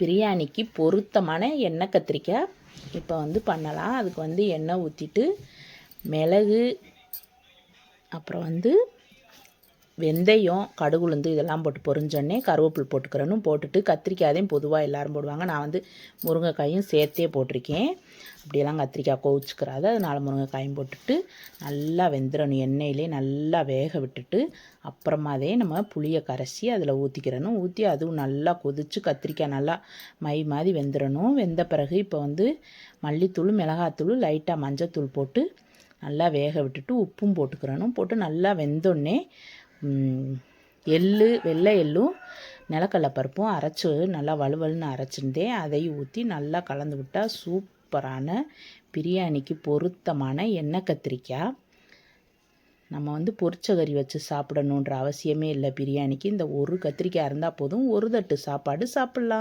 பிரியாணிக்கு பொருத்தமான எண்ணெய் கத்திரிக்காய். இப்போ வந்து பண்ணலாம். அதுக்கு வந்து எண்ணெய் ஊற்றிட்டு மிளகு அப்புறம் வந்து வெந்தயம் கடுகுலுந்து இதெல்லாம் போட்டு பொறிஞ்சோடனே கருவேப்பில் போட்டுக்கிறணும் போட்டுட்டு கத்திரிக்காயதையும் பொதுவாக எல்லோரும் போடுவாங்க. நான் வந்து முருங்கைக்காயும் சேர்த்தே போட்டிருக்கேன். அப்படியெல்லாம் கத்திரிக்காய் கோவிச்சுக்கிறாது அதனால் முருங்கைக்காயும் போட்டுட்டு நல்லா வெந்துடணும் எண்ணெயிலே நல்லா வேக விட்டுட்டு அப்புறமா அதே நம்ம புளியை கரைச்சி அதில் ஊற்றிக்கிறணும் ஊற்றி அதுவும் நல்லா கொதித்து கத்திரிக்காய் நல்லா மை மாதிரி வெந்துடணும் வெந்த பிறகு இப்போ வந்து மல்லித்தூள் மிளகாத்தூள் லைட்டாக மஞ்சத்தூள் போட்டு நல்லா வேக விட்டுட்டு உப்பும் போட்டுக்கிறணும். போட்டு நல்லா வெந்தோடனே எள்ளு வெள்ளை எள்ளும் நிலக்கடலை பருப்பும் அரைச்சி நல்லா வலுவலுன்னு அரைச்சிருந்தேன். அதையும் ஊற்றி நல்லா கலந்து விட்டால் சூப்பரான பிரியாணிக்கு பொருத்தமான எண்ணெய் கத்திரிக்காய். நம்ம வந்து பொரிச்ச கறி வச்சு சாப்பிடணுன்ற அவசியமே இல்லை பிரியாணிக்கு. இந்த ஒரு கத்திரிக்காய் இருந்தால் போதும் ஒரு தட்டு சாப்பாடு சாப்பிட்லாம்.